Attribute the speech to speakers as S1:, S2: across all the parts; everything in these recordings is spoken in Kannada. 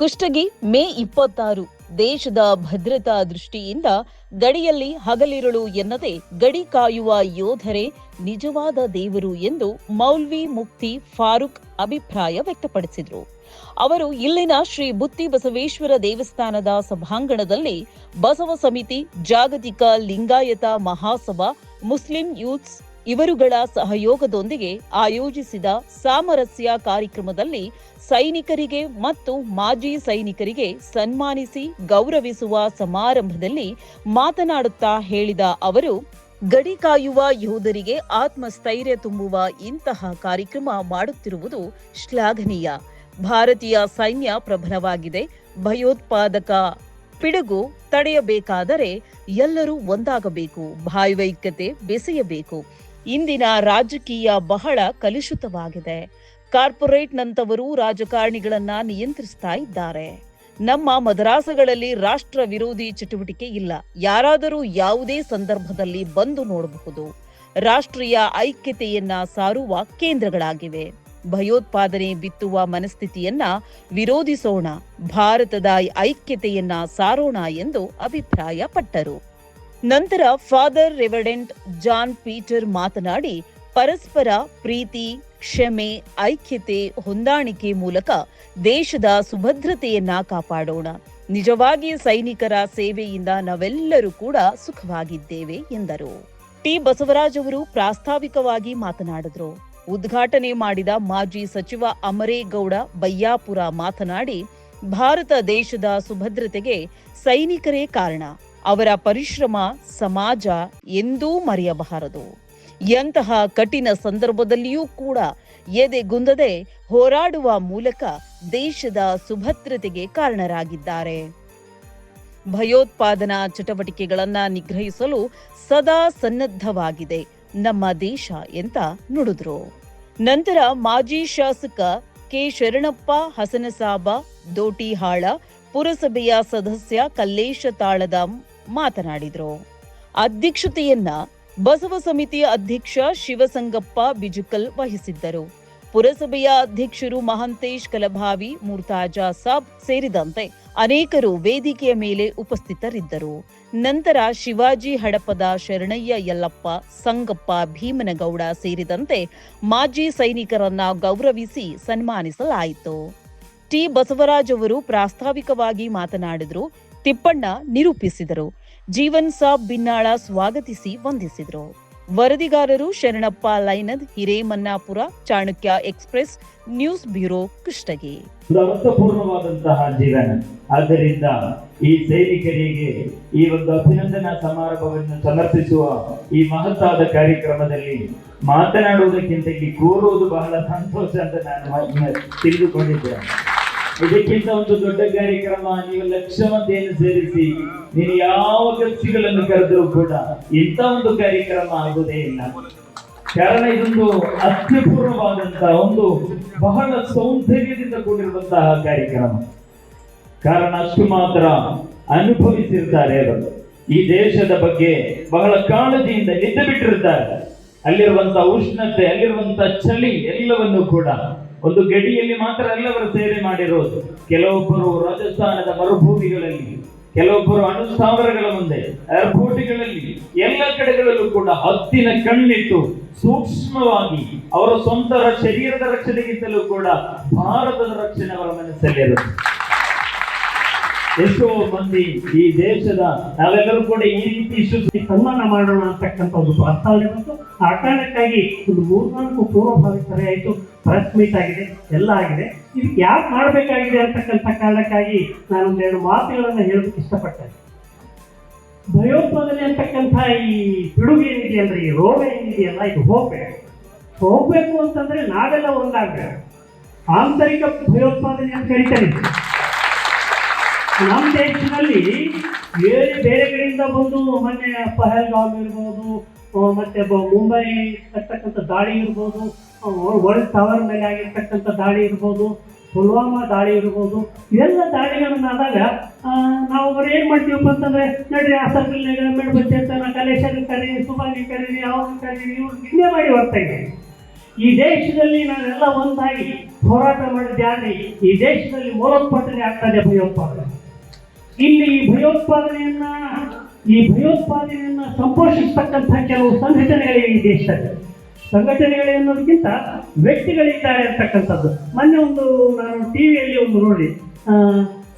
S1: ಕುಷ್ಟಗಿ ಮೇ ಇಪ್ಪತ್ತಾರು. ದೇಶದ ಭದ್ರತಾ ದೃಷ್ಟಿಯಿಂದ ಗಡಿಯಲ್ಲಿ ಹಗಲಿರುಳು ಎನ್ನದೆ ಗಡಿ ಕಾಯುವ ಯೋಧರೇ ನಿಜವಾದ ದೇವರು ಎಂದು ಮೌಲ್ವಿ ಮುಕ್ತಿ ಫಾರೂಕ್ ಅಭಿಪ್ರಾಯ ವ್ಯಕ್ತಪಡಿಸಿದರು. ಅವರು ಇಲ್ಲಿನ ಶ್ರೀ ಬುತ್ತಿ ಬಸವೇಶ್ವರ ದೇವಸ್ಥಾನದ ಸಭಾಂಗಣದಲ್ಲಿ ಬಸವ ಸಮಿತಿ ಜಾಗತಿಕ ಲಿಂಗಾಯತ ಮಹಾಸಭಾ, ಮುಸ್ಲಿಂ ಯೂತ್ಸ್ ಇವರುಗಳ ಸಹಯೋಗದೊಂದಿಗೆ ಆಯೋಜಿಸಿದ ಸಾಮರಸ್ಯ ಕಾರ್ಯಕ್ರಮದಲ್ಲಿ ಸೈನಿಕರಿಗೆ ಮತ್ತು ಮಾಜಿ ಸೈನಿಕರಿಗೆ ಸನ್ಮಾನಿಸಿ ಗೌರವಿಸುವ ಸಮಾರಂಭದಲ್ಲಿ ಮಾತನಾಡುತ್ತಾ ಹೇಳಿದ ಅವರು, ಗಡಿ ಕಾಯುವ ಯೋಧರಿಗೆ ಆತ್ಮಸ್ಥೈರ್ಯ ತುಂಬುವ ಇಂತಹ ಕಾರ್ಯಕ್ರಮ ಮಾಡುತ್ತಿರುವುದು ಶ್ಲಾಘನೀಯ. ಭಾರತೀಯ ಸೈನ್ಯ ಪ್ರಬಲವಾಗಿದೆ. ಭಯೋತ್ಪಾದಕ ಪಿಡುಗು ತಡೆಯಬೇಕಾದರೆ ಎಲ್ಲರೂ ಒಂದಾಗಬೇಕು. ಭಾವೈಕ್ಯತೆ ಬೆಸೆಯಬೇಕು. ಇಂದಿನ ರಾಜಕೀಯ ಬಹಳ ಕಲುಷಿತವಾಗಿದೆ. ಕಾರ್ಪೊರೇಟ್ನಂತವರು ರಾಜಕಾರಣಿಗಳನ್ನ ನಿಯಂತ್ರಿಸ್ತಾ ಇದ್ದಾರೆ. ನಮ್ಮ ಮದ್ರಾಸಗಳಲ್ಲಿ ರಾಷ್ಟ್ರ ವಿರೋಧಿ ಚಟುವಟಿಕೆ ಇಲ್ಲ. ಯಾರಾದರೂ ಯಾವುದೇ ಸಂದರ್ಭದಲ್ಲಿ ಬಂದು ನೋಡಬಹುದು. ರಾಷ್ಟ್ರೀಯ ಐಕ್ಯತೆಯನ್ನ ಸಾರುವ ಕೇಂದ್ರಗಳಾಗಿವೆ. ಭಯೋತ್ಪಾದನೆ ಬಿತ್ತುವ ಮನಸ್ಥಿತಿಯನ್ನ ವಿರೋಧಿಸೋಣ. ಭಾರತದ ಐಕ್ಯತೆಯನ್ನ ಸಾರೋಣ ಎಂದು ಅಭಿಪ್ರಾಯಪಟ್ಟರು. ನಂತರ ಫಾದರ್ ರೆವಡೆಂಟ್ ಜಾನ್ ಪೀಟರ್ ಮಾತನಾಡಿ, ಪರಸ್ಪರ ಪ್ರೀತಿ, ಕ್ಷಮೆ, ಐಕ್ಯತೆ, ಹೊಂದಾಣಿಕೆ ಮೂಲಕ ದೇಶದ ಸುಭದ್ರತೆಯನ್ನ ಕಾಪಾಡೋಣ. ನಿಜವಾಗಿ ಸೈನಿಕರ ಸೇವೆಯಿಂದ ನಾವೆಲ್ಲರೂ ಕೂಡ ಸುಖವಾಗಿದ್ದೇವೆ ಎಂದರು. ಟಿ. ಬಸವರಾಜ್ ಅವರು ಪ್ರಾಸ್ತಾವಿಕವಾಗಿ ಮಾತನಾಡಿದರು. ಉದ್ಘಾಟನೆ ಮಾಡಿದ ಮಾಜಿ ಸಚಿವ ಅಮರೇಗೌಡ ಬಯ್ಯಾಪುರ ಮಾತನಾಡಿ, ಭಾರತ ದೇಶದ ಸುಭದ್ರತೆಗೆ ಸೈನಿಕರೇ ಕಾರಣ. ಅವರ ಪರಿಶ್ರಮ ಸಮಾಜ ಎಂದೂ ಮರೆಯಬಾರದು. ಎಂತಹ ಕಠಿಣ ಸಂದರ್ಭದಲ್ಲಿಯೂ ಕೂಡ ಎದೆಗುಂದದೆ ಹೋರಾಡುವ ಮೂಲಕ ದೇಶದ ಸುಭದ್ರತೆಗೆ ಕಾರಣರಾಗಿದ್ದಾರೆ. ಭಯೋತ್ಪಾದನಾ ಚಟುವಟಿಕೆಗಳನ್ನ ನಿಗ್ರಹಿಸಲು ಸದಾ ಸನ್ನದ್ಧವಾಗಿದೆ ನಮ್ಮ ದೇಶ ಎಂತ ನುಡಿದ್ರು. ನಂತರ ಮಾಜಿ ಶಾಸಕ ಕೆ ಶರಣಪ್ಪ, ಹಸನಸಾಬ, ದೋಟಿಹಾಳ, ಪುರಸಭೆಯ ಸದಸ್ಯ ಕಲ್ಲೇಶ ತಾಳದ ಮಾತನಾಡಿದರು. ಅಧ್ಯಕ್ಷತೆಯನ್ನ ಬಸವ ಸಮಿತಿಯ ಅಧ್ಯಕ್ಷ ಶಿವಸಂಗಪ್ಪ ಬಿಜುಕಲ್ ವಹಿಸಿದ್ದರು. ಪುರಸಭೆಯ ಅಧ್ಯಕ್ಷರು ಮಹಂತೇಶ್ ಕಲಭಾವಿ, ಮುರ್ತಾಜಾ ಸಾಬ್ ಸೇರಿದಂತೆ ಅನೇಕರು ವೇದಿಕೆಯ ಮೇಲೆ ಉಪಸ್ಥಿತರಿದ್ದರು. ನಂತರ ಶಿವಾಜಿ ಹಡಪದ ಶರಣಯ್ಯ ಯಲ್ಲಪ್ಪ, ಸಂಗಪ್ಪ ಭೀಮನಗೌಡ ಸೇರಿದಂತೆ ಮಾಜಿ ಸೈನಿಕರನ್ನ ಗೌರವಿಸಿ ಸನ್ಮಾನಿಸಲಾಯಿತು. ಟಿ ಬಸವರಾಜ್ ಅವರು ಪ್ರಾಸ್ತಾವಿಕವಾಗಿ ಮಾತನಾಡಿದರು, ತಿಪ್ಪಣ್ಣ ನಿರೂಪಿಸಿದರು. ಜೀವನ್ ಸಾಬ್ ಬಿನ್ನಾಳ ಸ್ವಾಗತಿಸಿ ವಂದಿಸಿದರು. ವರದಿಗಾರರು Sharanappa Lainad, Hiremannapur, Chanakya Express, news bureau
S2: ಕೃಷ್ಣಗಿ ಅರ್ಥಪೂರ್ಣವಾದಂತಹ ಜೀವನ. ಆದ್ದರಿಂದ ಈ ಸೈನಿಕರಿಗೆ ಈ ಒಂದು ಅಭಿನಂದನಾ ಸಮಾರಂಭವನ್ನು ಸಮರ್ಪಿಸುವ ಈ ಮಹತ್ತಾದ ಕಾರ್ಯಕ್ರಮದಲ್ಲಿ ಮಾತನಾಡುವುದಕ್ಕಿಂತ ಕೂರುವುದು ಬಹಳ ಸಂತೋಷ ಅಂತ ನಾನು ತಿಳಿದುಕೊಂಡಿದ್ದೇನೆ. ಇದಕ್ಕಿಂತ ಒಂದು ದೊಡ್ಡ ಕಾರ್ಯಕ್ರಮ, ನೀವು ಲಕ್ಷ ಮಂದಿಯನ್ನು ಸೇರಿಸಿ, ನೀನು ಯಾವ ಕಕ್ಷಿಗಳನ್ನು ಕರೆದರೂ ಕೂಡ ಇಂಥ ಒಂದು ಕಾರ್ಯಕ್ರಮ ಆಗುವುದೇ ಇಲ್ಲ. ಕಾರಣ ಇದೊಂದು ಅತ್ಯಪೂರ್ವವಾದಂತಹ ಒಂದು ಬಹಳ ಸೌಂದರ್ಯದಿಂದ ಕೂಡಿರುವಂತಹ ಕಾರ್ಯಕ್ರಮ. ಕಾರಣ ಅಷ್ಟು ಮಾತ್ರ ಅನುಭವಿಸಿರ್ತಾರೆ ಅವರು. ಈ ದೇಶದ ಬಗ್ಗೆ ಬಹಳ ಕಾಳಜಿಯಿಂದ ನಿದ್ದೆ ಬಿಟ್ಟಿರ್ತಾರೆ. ಅಲ್ಲಿರುವಂತಹ ಉಷ್ಣತೆ ಅಲ್ಲಿರುವಂತಹ ಚಳಿ, ಎಲ್ಲವನ್ನು ಕೂಡ ಒಂದು ಗಡಿಯಲ್ಲಿ ಮಾತ್ರ ಎಲ್ಲವರು ಸೇವೆ ಮಾಡಿರೋದು. ಕೆಲವೊಬ್ಬರು ರಾಜಸ್ಥಾನದ ಮರುಭೂಮಿಗಳಲ್ಲಿ, ಕೆಲವೊಬ್ಬರು ಅಣುಸ್ಥಾವರಗಳ ಮುಂದೆ ಏರ್ಪೋರ್ಟ್ಗಳಲ್ಲಿ ಎಲ್ಲ ಕಡೆಗಳಲ್ಲೂ ಕೂಡ ಹತ್ತಿನ ಕಣ್ಣಿಟ್ಟು ಸೂಕ್ಷ್ಮವಾಗಿ ಅವರ ಸ್ವಂತ ಶರೀರದ ರಕ್ಷಣೆಗಿಂತಲೂ ಕೂಡ ಭಾರತದ ರಕ್ಷಣೆ ಅವರ ಮನಸ್ಸಲ್ಲಿರುತ್ತೆ. ಎಷ್ಟೋ ಮಂದಿ ಈ ದೇಶದ ನಾವೆಲ್ಲರೂ ಕೂಡ ಈ ರೀತಿ ಶುದ್ಧಿ
S3: ಸನ್ಮಾನ ಮಾಡೋಣ ಅಂತಕ್ಕಂಥ ಒಂದು ಪ್ರಸ್ತಾವನೆ ಬಂತು ಆ ಕಾರಣಕ್ಕಾಗಿ ಒಂದು ಮೂರ್ನಾಲ್ಕು ಪೂರ್ವಭಾವಿ ಸಭೆ ಆಯಿತು. ಪ್ರೆಸ್ ಮೀಟ್ ಆಗಿದೆ, ಎಲ್ಲ ಆಗಿದೆ. ಇದಕ್ಕೆ ಯಾಕೆ ಮಾಡಬೇಕಾಗಿದೆ ಅಂತಕ್ಕಂಥ ಕಾರಣಕ್ಕಾಗಿ ನಾನು ಒಂದೆರಡು ಮಾತುಗಳನ್ನು ಹೇಳೋದಕ್ಕೆ ಇಷ್ಟಪಡ್ತೇನೆ ಭಯೋತ್ಪಾದನೆ ಅಂತಕ್ಕಂಥ ಈ ಪಿಡುಗು ಅಂದ್ರೆ, ಈ ರೋಗ ಏನಿದೆಯಲ್ಲ ಇದು ಹೋಗ್ಬೇಕು ಹೋಗ್ಬೇಕು ಅಂತಂದ್ರೆ ನಾವೆಲ್ಲ ಒಂದಾಗಬೇಕು. ಆಂತರಿಕ ಭಯೋತ್ಪಾದನೆ ಅಂತ ಕರಿತಾರೆ ಇದನ್ನ. ನಮ್ಮ ದೇಶದಲ್ಲಿ ಬೇರೆ ಬೇರೆ ಕಡೆಯಿಂದ ಬಂದು ಮೊನ್ನೆ ಪಹಲ್ಗಾಮ್ ಇರ್ಬೋದು ಮತ್ತೆ ಮುಂಬೈ ಆಗ್ತಕ್ಕಂಥ ದಾಳಿ ಇರ್ಬೋದು ವರ್ಲ್ಡ್ ಟವರ್ ಮೇಲೆ ಆಗಿರ್ತಕ್ಕಂಥ ದಾಳಿ ಇರ್ಬೋದು, ಪುಲ್ವಾಮಾ ದಾಳಿ ಇರ್ಬೋದು, ಎಲ್ಲ ದಾಳಿಗಳನ್ನಾದಾಗ ನಾವು ಬರೀ ಏನು ಮಾಡ್ತೀವಪ್ಪ ಅಂತಂದ್ರೆ, ನಡ್ರಿ, ಆ ಸರ್ಕಲ್ ಮೇಡ್ಬಚ್ಚಿ ಅಂತ ಕಲೇಶನ್ ಕರೀರಿ ಸುಬಾನಿ ಕರೀರಿ ಅವ್ರನ್ನ ಕರೀರಿ, ಇವ್ರು ನಿನ್ನೆ ಮಾಡಿ ಬರ್ತಾ ಇದ್ದೀವಿ ಈ ದೇಶದಲ್ಲಿ ನಾವೆಲ್ಲ ಒಂದಾಗಿ ಹೋರಾಟ ಮಾಡಿದ್ದೆ ಈ ದೇಶದಲ್ಲಿ ಮೂಲೋತ್ಪಾದನೆ ಆಗ್ತದೆ ಭಯೋತ್ಪಾದನೆ. ಇಲ್ಲಿ ಈ ಭಯೋತ್ಪಾದನೆಯನ್ನ ಈ ಭಯೋತ್ಪಾದನೆಯನ್ನ ಸಂಪೋಷಿಸ್ತಕ್ಕಂಥ ಕೆಲವು ಸಂಘಟನೆಗಳಿವೆ ಈ ದೇಶದಲ್ಲಿ. ಸಂಘಟನೆಗಳೇ ಅನ್ನೋದಕ್ಕಿಂತ ವ್ಯಕ್ತಿಗಳಿದ್ದಾರೆ ಅಂತಕ್ಕಂಥದ್ದು. ಮೊನ್ನೆ ಒಂದು ನಾನು ಟಿವಿಯಲ್ಲಿ ಒಂದು ನೋಡಿ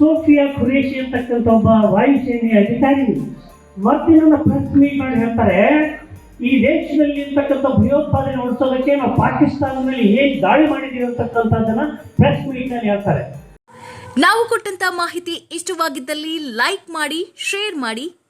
S3: ಸೋಫಿಯಾ ಖುರೇಶಿ ಅಂತಕ್ಕಂಥ ಒಬ್ಬ ವಾಯುಸೇನೆಯ ಅಧಿಕಾರಿ. ಮತ್ತೆ ನನ್ನ ಪ್ರೆಸ್ ಮೀಟ್ ಮಾಡಿ ಹೇಳ್ತಾರೆ, ಈ ದೇಶದಲ್ಲಿ ಇರ್ತಕ್ಕಂಥ ಭಯೋತ್ಪಾದನೆ ಉಳಿಸೋದಕ್ಕೆ ನಾವು ಪಾಕಿಸ್ತಾನದಲ್ಲಿ ಹೇಗೆ ದಾಳಿ ಮಾಡಿದೀವಿ ಅಂತಕ್ಕಂಥದ್ದನ್ನ ಪ್ರೆಸ್ ಮೀಟ್ನಲ್ಲಿ ಹೇಳ್ತಾರೆ.
S4: ನಾವು ಕೊಟ್ಟಂತ ಮಾಹಿತಿ ಇಷ್ಟವಾಗಿದ್ದಲ್ಲಿ ಲೈಕ್ ಮಾಡಿ ಶೇರ್ ಮಾಡಿ.